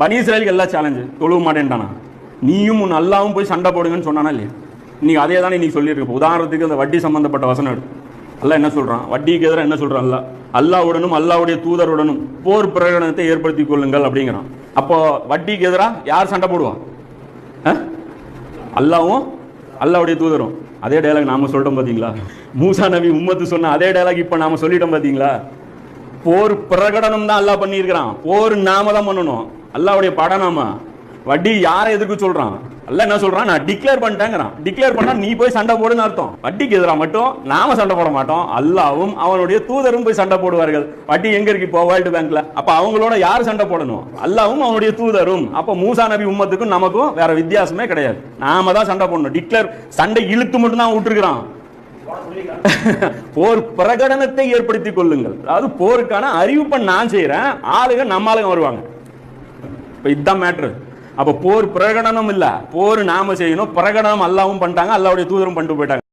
பனி இஸ்ரேலுக்கு எல்லாம் சேலஞ்சு தொழுவ மாட்டேன்ட்டானா? நீயும் உன் அல்லாவும் போய் சண்டை போடுங்கன்னு சொன்னானா இல்லையா? இன்றைக்கி அதே தானே இன்னைக்கு சொல்லியிருக்க. உதாரணத்துக்கு அந்த வட்டி சம்மந்தப்பட்ட வசனம் எடு. அல்லாஹ் என்ன சொல்கிறான் வட்டிக்கு எதிராக என்ன சொல்கிறான் அல்ல அல்லாவுடனும் அல்லாவுடைய தூதருடனும் போர் பிரகடனத்தை ஏற்படுத்தி கொள்ளுங்கள் அப்படிங்கிறான். அப்போ வட்டிக்கு எதிராக யார் சண்டை போடுவான் அல்லாவும் அல்லாவுடைய தூதரும். அதே டைலாக் நாம சொல்லிட்டோம் பார்த்தீங்களா மூசா நபி உம்மத்து சொன்ன அதே டைலாக் இப்போ நாம சொல்லிட்டோம் பார்த்தீங்களா போர் பிரகடனம் தான் அல்லாஹ் பண்ணியிருக்கிறான். போர் நாம தான் பண்ணணும். அல்லாவுடைய படனாமா? வட்டி யாரை எதுக்கு சொல்றான்? அல்ல என்ன சொல்றான்? நான் டிக்ளேர் பண்ணிட்டேங்கிறான். டிக்ளேர் பண்ணா நீ போய் சண்டை போடுன்னு அர்த்தம். வட்டிக்கு எதிராக மட்டும் நாம சண்டை போட மாட்டோம். அல்லாவும் அவனுடைய தூதரும் போய் சண்டை போடுவார்கள். வட்டி எங்க இருக்கு இப்போ? வேர்ல்டு பேங்க்ல அப்ப அவங்களோட யார் சண்டை போடணும்? அல்லாவும் அவனுடைய தூதரும். அப்ப மூசா நபி உம்மத்துக்கும் நமக்கும் வேற வித்தியாசமே கிடையாது. நாம தான் சண்டை போடணும். டிக்ளேர் சண்டை இழுத்து மட்டும் தான் விட்டுருக்கிறான். போர் பிரகடனத்தை ஏற்படுத்திக் கொள்ளுங்கள். அதாவது போருக்கான அறிவிப்பை நான் செய்யறேன் ஆளுங்க நம்ம ஆளுங்க வருவாங்க. இப்போ இதுதான் மேட்ரு அப்போ போர் பிரகடனம் இல்லை. போர் நாம செய்யணும். பிரகடனம் அல்லாவும் பண்ணிட்டாங்க. அல்லாவுடைய தூதரும் பண்ணிட்டு போயிட்டாங்க.